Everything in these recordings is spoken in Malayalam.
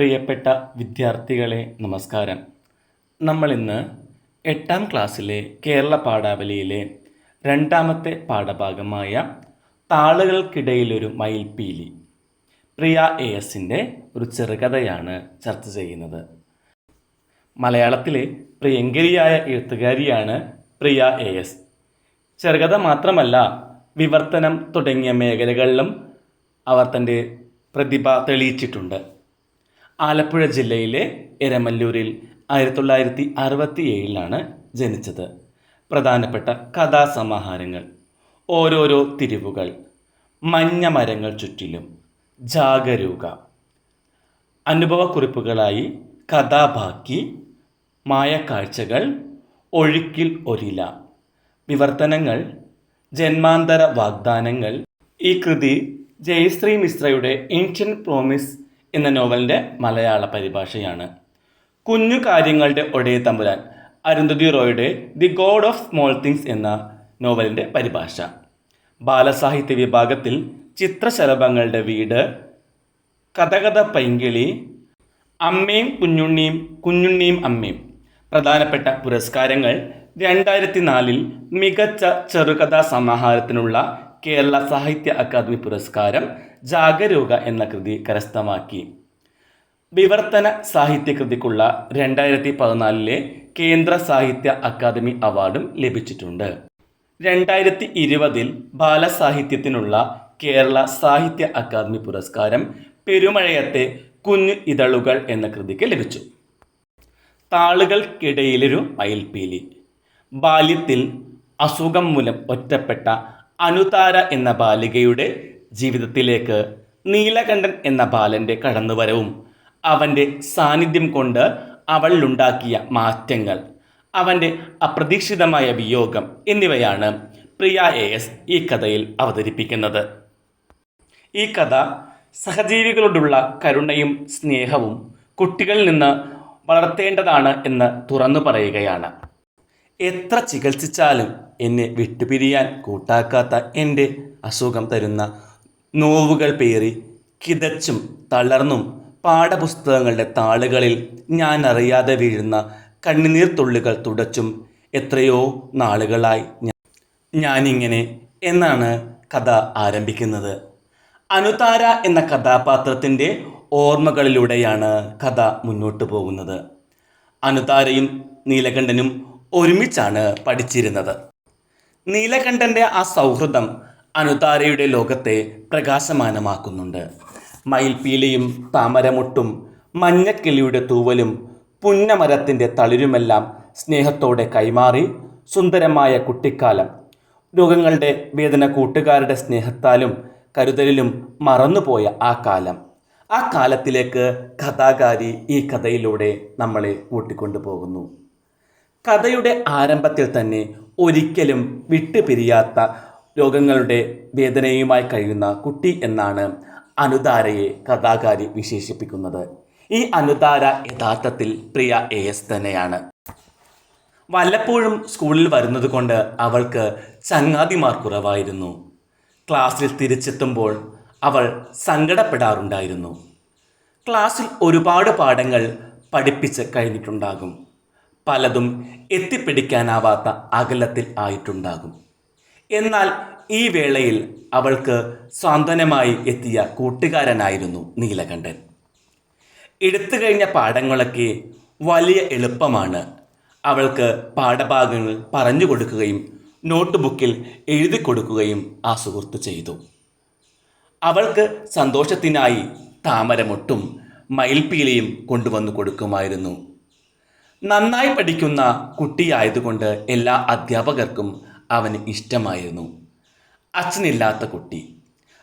പ്രിയപ്പെട്ട വിദ്യാർത്ഥികളെ നമസ്കാരം. നമ്മൾ ഇന്ന് എട്ടാം ക്ലാസ്സിലെ കേരള പാഠാവലിയിലെ രണ്ടാമത്തെ പാഠഭാഗമായ താളുകൾക്കിടയിലൊരു മയിൽപ്പീലി പ്രിയ എ എസിന്റെ ഒരു ചെറുകഥയാണ് ചർച്ച ചെയ്യുന്നത്. മലയാളത്തിലെ പ്രിയങ്കരിയായ എഴുത്തുകാരിയാണ് പ്രിയ എ എസ്. ചെറുകഥ മാത്രമല്ല വിവർത്തനം തുടങ്ങിയ മേഖലകളിലും അവർ തന്റെ പ്രതിഭ തെളിയിച്ചിട്ടുണ്ട്. ആലപ്പുഴ ജില്ലയിലെ എരമല്ലൂരിൽ ആയിരത്തി തൊള്ളായിരത്തി അറുപത്തി ഏഴിലാണ് ജനിച്ചത്. പ്രധാനപ്പെട്ട കഥാസമാഹാരങ്ങൾ. ഓരോരോ തിരിവുകൾ. മഞ്ഞ മരങ്ങൾ ചുറ്റിലും ജാഗരൂക. അനുഭവക്കുറിപ്പുകളായി കഥാബാക്കി മായക്കാഴ്ചകൾ ഒഴുക്കിൽ ഒരില. വിവർത്തനങ്ങൾ ജന്മാന്തര വാഗ്ദാനങ്ങൾ. ഈ കൃതി ജയശ്രീ മിശ്രയുടെ ഏൻഷ്യൻ പ്രോമിസ് എന്ന നോവലിന്റെ മലയാള പരിഭാഷയാണ്. കുഞ്ഞു കാര്യങ്ങളുടെ ഒടേ Thampuran Arundhati റോയുടെ the God of Small Things എന്ന നോവലിന്റെ പരിഭാഷ. ബാലസാഹിത്യ വിഭാഗത്തിൽ ചിത്രശലഭങ്ങളുടെ വീട് കഥകഥ പൈങ്കിളി അമ്മയും കുഞ്ഞുണ്ണിയും കുഞ്ഞുണ്ണിയും അമ്മയും. പ്രധാനപ്പെട്ട പുരസ്കാരങ്ങൾ രണ്ടായിരത്തി നാലിൽ മികച്ച ചെറുകഥാ സമാഹാരത്തിനുള്ള കേരള സാഹിത്യ അക്കാദമി പുരസ്കാരം ജാഗരൂക എന്ന കൃതി കരസ്ഥമാക്കി. വിവർത്തന സാഹിത്യ കൃതിക്കുള്ള രണ്ടായിരത്തി പതിനാലിലെ കേന്ദ്ര സാഹിത്യ അക്കാദമി അവാർഡും ലഭിച്ചിട്ടുണ്ട്. രണ്ടായിരത്തി ഇരുപതിൽ ബാലസാഹിത്യത്തിനുള്ള കേരള സാഹിത്യ അക്കാദമി പുരസ്കാരം പെരുമഴയത്തെ കുഞ്ഞു ഇതളുകൾ എന്ന കൃതിക്ക് ലഭിച്ചു. താളുകൾക്കിടയിലൊരു മയിൽപീലി ബാല്യത്തിൽ അസുഖം മൂലം ഒറ്റപ്പെട്ട അനുതാര എന്ന ബാലികയുടെ ജീവിതത്തിലേക്ക് നീലകണ്ഠൻ എന്ന ബാലന്റെ കടന്നുവരവും അവന്റെ സാന്നിധ്യം കൊണ്ട് അവളിലുണ്ടാക്കിയ മാറ്റങ്ങൾ അവന്റെ അപ്രതീക്ഷിതമായ വിയോഗം എന്നിവയാണ് പ്രിയ എ എസ് ഈ കഥയിൽ അവതരിപ്പിക്കുന്നത്. ഈ കഥ സഹജീവികളോടുള്ള കരുണയും സ്നേഹവും കുട്ടികളിൽ നിന്ന് വളർത്തേണ്ടതാണ് എന്ന് തുറന്നു പറയുകയാണ്. എത്ര ചികിത്സിച്ചാലും എന്നെ വിട്ടുപിരിയാൻ കൂട്ടാക്കാത്ത എന്റെ അസുഖം തരുന്ന നോവുകൾ പേറി കിതച്ചും തളർന്നും പാഠപുസ്തകങ്ങളുടെ താളുകളിൽ ഞാൻ അറിയാതെ വീഴുന്ന കണ്ണുനീർ തുള്ളികൾ തുടച്ചും എത്രയോ നാളുകളായി ഞാനിങ്ങനെ എന്നാണ് കഥ ആരംഭിക്കുന്നത്. അനുതാര എന്ന കഥാപാത്രത്തിന്റെ ഓർമ്മകളിലൂടെയാണ് കഥ മുന്നോട്ട് പോകുന്നത്. അനുതാരയും നീലകണ്ഠനും ഒരുമിച്ചാണ് പഠിച്ചിരുന്നത്. നീലകണ്ഠന്റെ ആ സൗഹൃദം അനുതാരയുടെ ലോകത്തെ പ്രകാശമാനമാക്കുന്നുണ്ട്. മയിൽപീലയും താമരമുട്ടും മഞ്ഞക്കിളിയുടെ തൂവലും പുന്നമരത്തിന്റെ തളിരുമെല്ലാം സ്നേഹത്തോടെ കൈമാറി സുന്ദരമായ കുട്ടിക്കാലം. രോഗങ്ങളുടെ വേദന കൂട്ടുകാരുടെ സ്നേഹത്താലും കരുതലിലും മറന്നുപോയ ആ കാലം. ആ കാലത്തിലേക്ക് കഥാകാരി ഈ കഥയിലൂടെ നമ്മളെ കൂട്ടിക്കൊണ്ടു പോകുന്നു കഥയുടെ ആരംഭത്തിൽ തന്നെ ഒരിക്കലും വിട്ടുപിരിയാത്ത രോഗങ്ങളുടെ വേദനയുമായി കഴിയുന്ന കുട്ടി എന്നാണ് അനുതാരയെ കഥാകാരി വിശേഷിപ്പിക്കുന്നത്. ഈ അനുതാര യഥാർത്ഥത്തിൽ പ്രിയ എ എസ് തന്നെയാണ്. വല്ലപ്പോഴും സ്കൂളിൽ വരുന്നത് കൊണ്ട് അവൾക്ക് ചങ്ങാതിമാർ കുറവായിരുന്നു. ക്ലാസ്സിൽ തിരിച്ചെത്തുമ്പോൾ അവൾ സങ്കടപ്പെടാറുണ്ടായിരുന്നു. ക്ലാസ്സിൽ ഒരുപാട് പാഠങ്ങൾ പഠിപ്പിച്ച് കഴിഞ്ഞിട്ടുണ്ടാകും. പലതും എത്തിപ്പിടിക്കാനാവാത്ത അകലത്തിൽ ആയിട്ടുണ്ടാകും. എന്നാൽ ഈ വേളയിൽ അവൾക്ക് സ്വാന്തനമായി എത്തിയ കൂട്ടുകാരനായിരുന്നു നീലകണ്ഠൻ. എടുത്തു കഴിഞ്ഞ പാഠങ്ങളൊക്കെ വലിയ എളുപ്പമാണ്. അവൾക്ക് പാഠഭാഗങ്ങൾ പറഞ്ഞു കൊടുക്കുകയും നോട്ട് ബുക്കിൽ എഴുതി കൊടുക്കുകയും ആ സുഹൃത്ത് ചെയ്തു. അവൾക്ക് സന്തോഷത്തിനായി താമരമൊട്ടും മയിൽപ്പീലിയും കൊണ്ടുവന്നു കൊടുക്കുമായിരുന്നു. നന്നായി പഠിക്കുന്ന കുട്ടിയായതുകൊണ്ട് എല്ലാ അധ്യാപകർക്കും അവന് ഇഷ്ടമായിരുന്നു. അച്ഛനില്ലാത്ത കുട്ടി.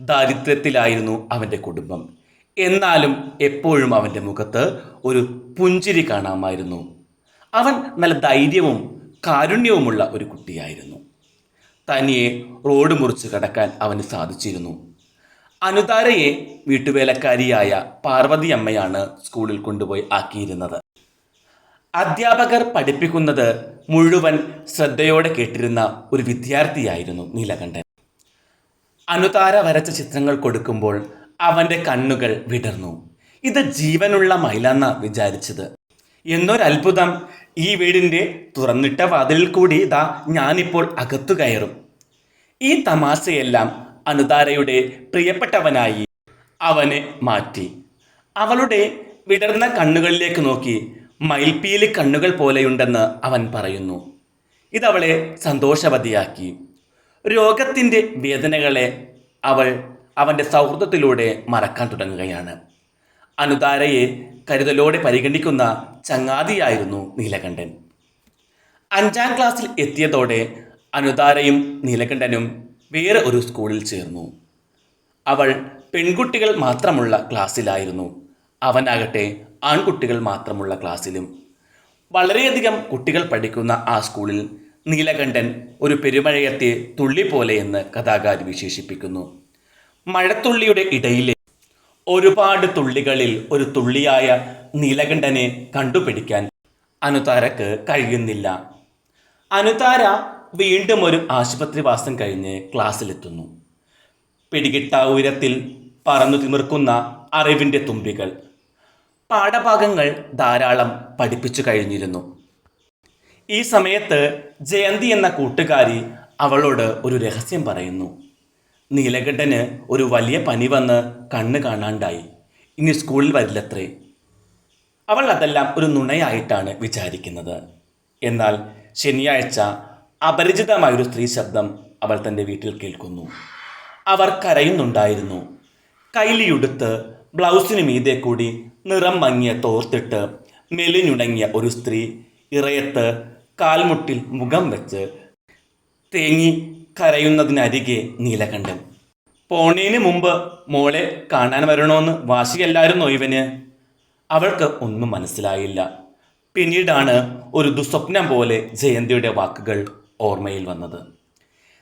ദാരിദ്ര്യത്തിലായിരുന്നു അവന്റെ കുടുംബം. എന്നാലും എപ്പോഴും അവന്റെ മുഖത്ത് ഒരു പുഞ്ചിരി കാണാമായിരുന്നു. അവൻ നല്ല ധൈര്യവും കാരുണ്യവുമുള്ള ഒരു കുട്ടിയായിരുന്നു. തനിയെ റോഡ് മുറിച്ച് കടക്കാൻ അവന് സാധിച്ചിരുന്നു. അനുതാരയെ വീട്ടുവേലക്കാരിയായ പാർവതി അമ്മയാണ് സ്കൂളിൽ കൊണ്ടുപോയി ആക്കിയിരുന്നത്. അധ്യാപകർ പഠിപ്പിക്കുന്നത് മുഴുവൻ ശ്രദ്ധയോടെ കേട്ടിരുന്ന ഒരു വിദ്യാർത്ഥിയായിരുന്നു നീലകണ്ഠൻ. അനുതാര വരച്ച ചിത്രങ്ങൾ കൊടുക്കുമ്പോൾ അവന്റെ കണ്ണുകൾ വിടർന്നു. ഇത് ജീവനുള്ള മയിലെന്ന വിചാരിച്ചത്. എന്നൊരത്ഭുതം ഈ വീടിന്റെ തുറന്നിട്ട വാതിലിൽ കൂടി ഇതാ ഞാനിപ്പോൾ അകത്തു കയറും. ഈ തമാശയെല്ലാം അനുതാരയുടെ പ്രിയപ്പെട്ടവനായി അവനെ മാറ്റി. അവളുടെ വിടർന്ന കണ്ണുകളിലേക്ക് നോക്കി മയിൽപ്പീലി കണ്ണുകൾ പോലെയുണ്ടെന്ന് അവൻ പറയുന്നു. ഇതവളെ സന്തോഷവതിയാക്കി. രോഗത്തിന്റെ വേദനകളെ അവൾ അവന്റെ സൗഹൃദത്തിലൂടെ മറക്കാൻ തുടങ്ങുകയാണ്. അനുതാരയെ കരുതലോടെ പരിഗണിക്കുന്ന ചങ്ങാതിയായിരുന്നു നീലകണ്ഠൻ. അഞ്ചാം ക്ലാസ്സിൽ എത്തിയതോടെ അനുതാരയും നീലകണ്ഠനും വേറെ ഒരു സ്കൂളിൽ ചേർന്നു. അവൾ പെൺകുട്ടികൾ മാത്രമുള്ള ക്ലാസ്സിലായിരുന്നു. അവനാകട്ടെ ആൺകുട്ടികൾ മാത്രമുള്ള ക്ലാസ്സിലും വളരെയധികം കുട്ടികൾ പഠിക്കുന്ന ആ സ്കൂളിൽ നീലകണ്ഠൻ ഒരു പെരുമഴയത്തെ തുള്ളി പോലെയെന്ന് കഥാകാരി വിശേഷിപ്പിക്കുന്നു. മഴത്തുള്ളിയുടെ ഇടയിലെ ഒരുപാട് തുള്ളികളിൽ ഒരു തുള്ളിയായ നീലകണ്ഠനെ കണ്ടുപിടിക്കാൻ അനുതാരക്ക് കഴിയുന്നില്ല. അനുതാര വീണ്ടും ഒരു ആശുപത്രിവാസം കഴിഞ്ഞ് ക്ലാസ്സിലെത്തുന്നു. പിടികിട്ട ഉയരത്തിൽ പറന്നു തിമിർക്കുന്ന അറിവിന്റെ തുമ്പികൾ പാഠഭാഗങ്ങൾ ധാരാളം പഠിപ്പിച്ചു കഴിഞ്ഞിരുന്നു. ഈ സമയത്ത് ജയന്തി എന്ന കൂട്ടുകാരി അവളോട് ഒരു രഹസ്യം പറയുന്നു. നീലകണ്ഠന് ഒരു വലിയ പനി വന്ന് കണ്ണ് കാണാണ്ടായി. ഇനി സ്കൂളിൽ വരില്ലത്രേ. അവൾ അതെല്ലാം ഒരു നുണയായിട്ടാണ് വിചാരിക്കുന്നത്. എന്നാൽ ശനിയാഴ്ച അപരിചിതമായൊരു സ്ത്രീ ശബ്ദം അവൾ തന്റെ വീട്ടിൽ കേൾക്കുന്നു. അവർ കരയുന്നുണ്ടായിരുന്നു. കൈലിയുടുത്ത് ബ്ലൗസിന് മീതെ കൂടി നിറം മങ്ങിയ തോർത്തിട്ട് മെലിഞ്ഞുണങ്ങിയ ഒരു സ്ത്രീ ഇറയത്ത് കാൽമുട്ടിൽ മുഖം വെച്ച് തേങ്ങി കരയുന്നതിനരികെ നീലകണ്ഠൻ പോണേന് മുമ്പ് മോളെ കാണാൻ വരണോന്ന് വാശിയല്ലായിരുന്നോ ഇവന്? അവൾക്ക് ഒന്നും മനസ്സിലായില്ല. പിന്നീടാണ് ഒരു ദുസ്വപ്നം പോലെ ജയന്തിയുടെ വാക്കുകൾ ഓർമ്മയിൽ വന്നത്.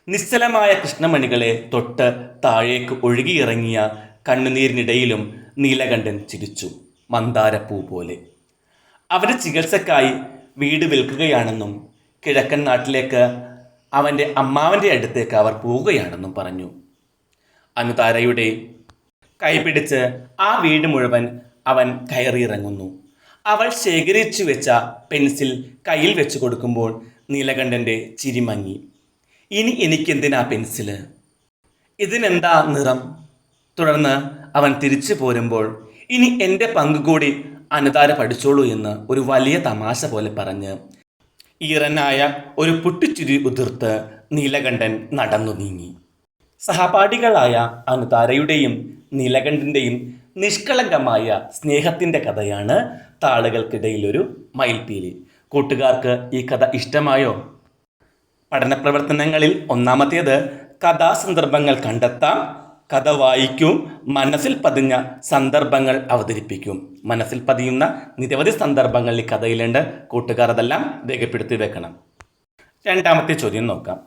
നിശ്ചലമായ കൃഷ്ണമണികളെ തൊട്ട് താഴേക്ക് ഒഴുകിയിറങ്ങിയ കണ്ണുനീരിനിടയിലും നീലകണ്ഠൻ ചിരിച്ചു. മന്ദാരപ്പൂ പോലെ. അവരെ ചികിത്സക്കായി വീട് വിൽക്കുകയാണെന്നും കിഴക്കൻ നാട്ടിലേക്ക് അവന്റെ അമ്മാവന്റെ അടുത്തേക്ക് അവർ പോവുകയാണെന്നും പറഞ്ഞു. അനുതാരയുടെ കൈപിടിച്ച് ആ വീട് മുഴുവൻ അവൻ കയറിയിറങ്ങുന്നു. അവൾ ശേഖരിച്ചു വെച്ച പെൻസിൽ കയ്യിൽ വെച്ച് കൊടുക്കുമ്പോൾ നീലകണ്ഠന്റെ ചിരിമങ്ങി ഇനി എനിക്കെന്തിനാ പെൻസിൽ? ഇതിനെന്താ നിറം? തുടർന്ന് അവൻ തിരിച്ചു പോരുമ്പോൾ ഇനി എന്റെ പങ്ക് കൂടി അനുതാര പഠിച്ചോളൂ എന്ന് ഒരു വലിയ തമാശ പോലെ പറഞ്ഞ് ഈറനായ ഒരു പുട്ടിച്ചിരി ഉതിർത്ത് നീലകണ്ഠൻ നടന്നു നീങ്ങി. സഹപാഠികളായ അനുതാരയുടെയും നീലകണ്ഠന്റെയും നിഷ്കളങ്കമായ സ്നേഹത്തിന്റെ കഥയാണ് താളുകൾക്കിടയിലൊരു മയിൽപ്പീലി. കൂട്ടുകാർക്ക് ഈ കഥ ഇഷ്ടമായോ? പഠന പ്രവർത്തനങ്ങളിൽ ഒന്നാമത്തേത് കഥാസന്ദർഭങ്ങൾ കണ്ടെത്താം കഥ വായിക്കും മനസ്സിൽ പതിഞ്ഞ സന്ദർഭങ്ങൾ അവതരിപ്പിക്കും. മനസ്സിൽ പതിയുന്ന നിരവധി സന്ദർഭങ്ങൾ ഈ കഥയിലുണ്ട്. കൂട്ടുകാർ അതെല്ലാം രേഖപ്പെടുത്തി വെക്കണം. രണ്ടാമത്തെ ചോദ്യം നോക്കാം.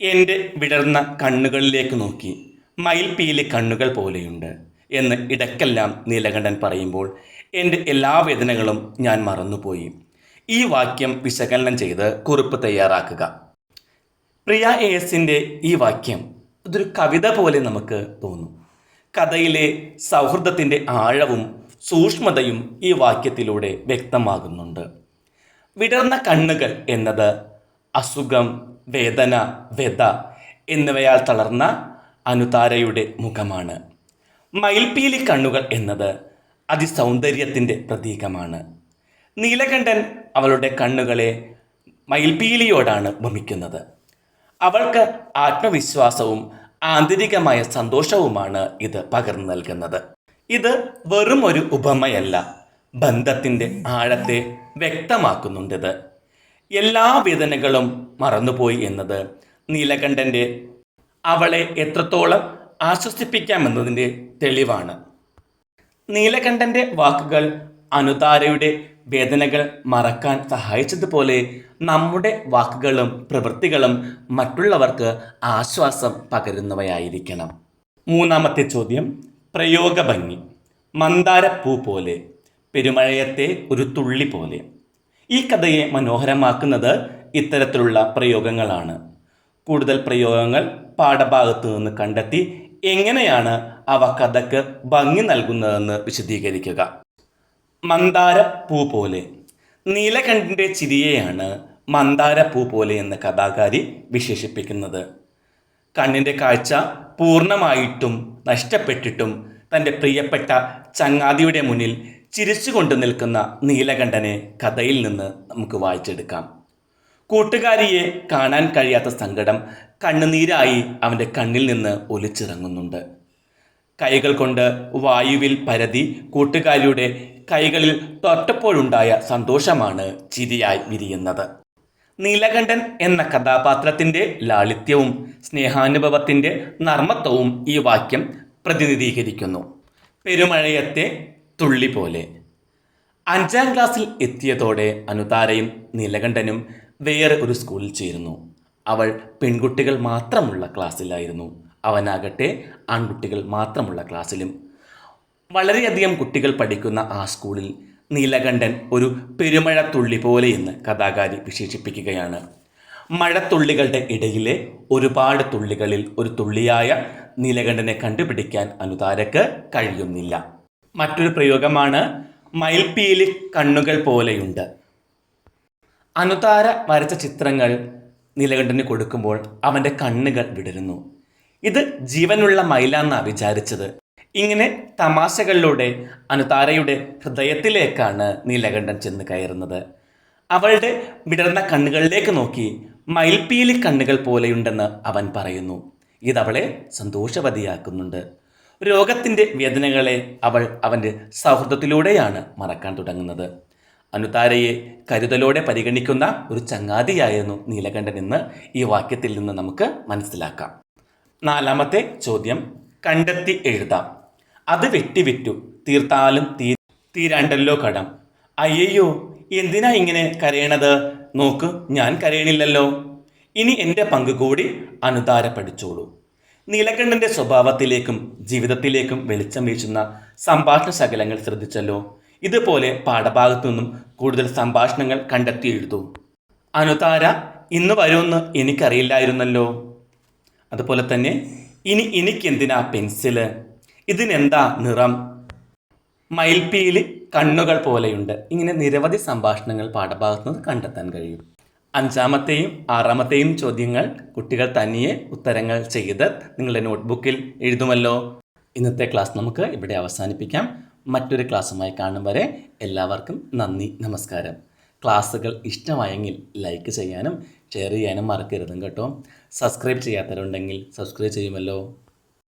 എന്റെ വിടർന്ന കണ്ണുകളിലേക്ക് നോക്കി. മയിൽപീലി കണ്ണുകൾ പോലെയുണ്ട് എന്ന് ഇടയ്ക്കെല്ലാം നീലകണ്ഠൻ പറയുമ്പോൾ എന്റെ എല്ലാ വേദനകളും ഞാൻ മറന്നുപോയി. ഈ വാക്യം വിശകലനം ചെയ്ത് കുറിപ്പ് തയ്യാറാക്കുക. പ്രിയ എസിന്റെ ഈ വാക്യം ഇതൊരു കവിത പോലെ നമുക്ക് തോന്നും. കഥയിലെ സൗഹൃദത്തിന്റെ ആഴവും സൂക്ഷ്മതയും ഈ വാക്യത്തിലൂടെ വ്യക്തമാകുന്നുണ്ട്. വിടർന്ന കണ്ണുകൾ എന്നത് അസുഖം വേദന വ്യത എന്നിവയാൽ തളർന്ന അനുതാരയുടെ മുഖമാണ്. മയിൽപീലി കണ്ണുകൾ എന്നത് അതിസൗന്ദര്യത്തിന്റെ പ്രതീകമാണ്. നീലകണ്ഠൻ അവളുടെ കണ്ണുകളെ മയിൽപീലിയോടാണ് ഭമിക്കുന്നത് അവൾക്ക് ആത്മവിശ്വാസവും ആന്തരികമായ സന്തോഷവുമാണ് ഇത് പകർന്നു നൽകുന്നത്. ഇത് വെറും ഒരു ഉപമയല്ല. ബന്ധത്തിന്റെ ആഴത്തെ വ്യക്തമാക്കുന്നുണ്ടിത് എല്ലാ വേദനകളും മറന്നുപോയി എന്നത് നീലകണ്ഠന്റെ അവളെ എത്രത്തോളം ആശ്വസിപ്പിക്കാമെന്നതിന്റെ തെളിവാണ്. നീലകണ്ഠന്റെ വാക്കുകൾ അനുതാരയുടെ വേദനകൾ മറക്കാൻ സഹായിച്ചതുപോലെ നമ്മുടെ വാക്കുകളും പ്രവൃത്തികളും മറ്റുള്ളവർക്ക് ആശ്വാസം പകരുന്നവയായിരിക്കണം. മൂന്നാമത്തെ ചോദ്യം പ്രയോഗഭംഗി. മന്ദാരപ്പൂ പോലെ പെരുമഴയത്തെ ഒരു തുള്ളി പോലെ. ഈ കഥയെ മനോഹരമാക്കുന്നത് ഇത്തരത്തിലുള്ള പ്രയോഗങ്ങളാണ്. കൂടുതൽ പ്രയോഗങ്ങൾ പാഠഭാഗത്ത് നിന്ന് കണ്ടെത്തി എങ്ങനെയാണ് അവ കഥക്ക് ഭംഗി നൽകുന്നതെന്ന് വിശദീകരിക്കുക. മന്ദാര പൂ പോലെ. നീലകണ്ഠന്റെ ചിരിയെയാണ് മന്ദാരപ്പൂ പോലെ എന്ന കഥാകാരി വിശേഷിപ്പിക്കുന്നത്. കണ്ണിന്റെ കാഴ്ച പൂർണമായിട്ടും നഷ്ടപ്പെട്ടിട്ടും തന്റെ പ്രിയപ്പെട്ട ചങ്ങാതിയുടെ മുന്നിൽ ചിരിച്ചുകൊണ്ട് നിൽക്കുന്ന നീലകണ്ഠനെ കഥയിൽ നിന്ന് നമുക്ക് വായിച്ചെടുക്കാം. കൂട്ടുകാരിയെ കാണാൻ കഴിയാത്ത സങ്കടം കണ്ണുനീരായി അവന്റെ കണ്ണിൽ നിന്ന് ഒലിച്ചിറങ്ങുന്നുണ്ട്. കൈകൾ കൊണ്ട് വായുവിൽ പരതി കൂട്ടുകാരിയുടെ കൈകളിൽ തൊട്ടപ്പോഴുണ്ടായ സന്തോഷമാണ് ചിരിയായി വിരിയുന്നത്. നീലകണ്ഠൻ എന്ന കഥാപാത്രത്തിന്റെ ലാളിത്യവും സ്നേഹാനുഭവത്തിന്റെ നർമ്മത്വവും ഈ വാക്യം പ്രതിനിധീകരിക്കുന്നു. പെരുമഴയത്തെ തുള്ളി പോലെ. അഞ്ചാം ക്ലാസ്സിൽ എത്തിയതോടെ അനുതാരയും നീലകണ്ഠനും വേറെ ഒരു സ്കൂളിൽ ചേരുന്നു. അവൾ പെൺകുട്ടികൾ മാത്രമുള്ള ക്ലാസ്സിലായിരുന്നു. അവനാകട്ടെ ആൺകുട്ടികൾ മാത്രമുള്ള ക്ലാസ്സിലും. വളരെയധികം കുട്ടികൾ പഠിക്കുന്ന ആ സ്കൂളിൽ നീലകണ്ഠൻ ഒരു പെരുമഴത്തുള്ളി പോലെ എന്ന് കഥാകാരി വിശേഷിപ്പിക്കുകയാണ്. മഴത്തുള്ളികളുടെ ഇടയിലെ ഒരുപാട് തുള്ളികളിൽ ഒരു തുള്ളിയായ നീലകണ്ഠനെ കണ്ടുപിടിക്കാൻ അനുതാരക്ക് കഴിയുന്നില്ല. മറ്റൊരു പ്രയോഗമാണ് മയിൽപ്പീലി കണ്ണുകൾ പോലെയുണ്ട്. അനുതാര വരച്ച ചിത്രങ്ങൾ നീലകണ്ഠന് കൊടുക്കുമ്പോൾ അവന്റെ കണ്ണുകൾ വിടരുന്നു. ഇത് ജീവനുള്ള മയിലാന്നാ വിചാരിച്ചത്. ഇങ്ങനെ തമാശകളിലൂടെ അനുതാരയുടെ ഹൃദയത്തിലേക്കാണ് നീലകണ്ഠൻ ചെന്ന് കയറുന്നത്. അവളുടെ വിടർന്ന കണ്ണുകളിലേക്ക് നോക്കി മയിൽപ്പീലി കണ്ണുകൾ പോലെയുണ്ടെന്ന് അവൻ പറയുന്നു. ഇതവളെ സന്തോഷവതിയാക്കുന്നുണ്ട്. രോഗത്തിന്റെ വേദനകളെ അവൾ അവന്റെ സൗഹൃദത്തിലൂടെയാണ് മറക്കാൻ തുടങ്ങുന്നത്. അനുതാരയെ കരുതലോടെ പരിഗണിക്കുന്ന ഒരു ചങ്ങാതിയായിരുന്നു നീലകണ്ഠൻ എന്ന് ഈ വാക്യത്തിൽ നിന്ന് നമുക്ക് മനസ്സിലാക്കാം. നാലാമത്തെ ചോദ്യം കണ്ടെത്തി എഴുതാം. അത് വെട്ടിവിറ്റു തീർത്താലും തീ തീരാണ്ടല്ലോ കടം. അയ്യോ എന്തിനാ ഇങ്ങനെ കരയണത്? നോക്ക് ഞാൻ കരയണില്ലല്ലോ. ഇനി എന്റെ പങ്ക് കൂടി അനുതാര പഠിച്ചോളൂ നീലകണ്ഠന്റെ സ്വഭാവത്തിലേക്കും ജീവിതത്തിലേക്കും വെളിച്ചം വീശുന്ന സംഭാഷണ ശകലങ്ങൾ ശ്രദ്ധിച്ചല്ലോ. ഇതുപോലെ പാഠഭാഗത്തു നിന്നും കൂടുതൽ സംഭാഷണങ്ങൾ കണ്ടെത്തി എഴുതൂ. അനുതാര ഇന്ന് വരുമെന്ന് എനിക്കറിയില്ലായിരുന്നല്ലോ. അതുപോലെ തന്നെ ഇനി എനിക്കെന്തിനാ പെൻസിൽ? ഇതിനെന്താ നിറം? മയിൽപ്പീലി കണ്ണുകൾ പോലെയുണ്ട്. ഇങ്ങനെ നിരവധി സംഭാഷണങ്ങൾ പാഠഭാഗത്ത് നിന്ന് കണ്ടെത്താൻ കഴിയും. അഞ്ചാമത്തെയും ആറാമത്തെയും ചോദ്യങ്ങൾ കുട്ടികൾ തനിയെ ഉത്തരങ്ങൾ ചെയ്ത് നിങ്ങളുടെ നോട്ട്ബുക്കിൽ എഴുതുമല്ലോ. ഇന്നത്തെ ക്ലാസ് നമുക്ക് ഇവിടെ അവസാനിപ്പിക്കാം. മറ്റൊരു ക്ലാസ്സുമായി കാണും വരെ എല്ലാവർക്കും നന്ദി നമസ്കാരം. ക്ലാസ്സുകൾ ഇഷ്ടമായെങ്കിൽ ലൈക്ക് ചെയ്യാനും ഷെയർ ചെയ്യാനും മറക്കരുതും കേട്ടോ. സബ്സ്ക്രൈബ് ചെയ്യാത്തവരുണ്ടെങ്കിൽ സബ്സ്ക്രൈബ് ചെയ്യുമല്ലോ.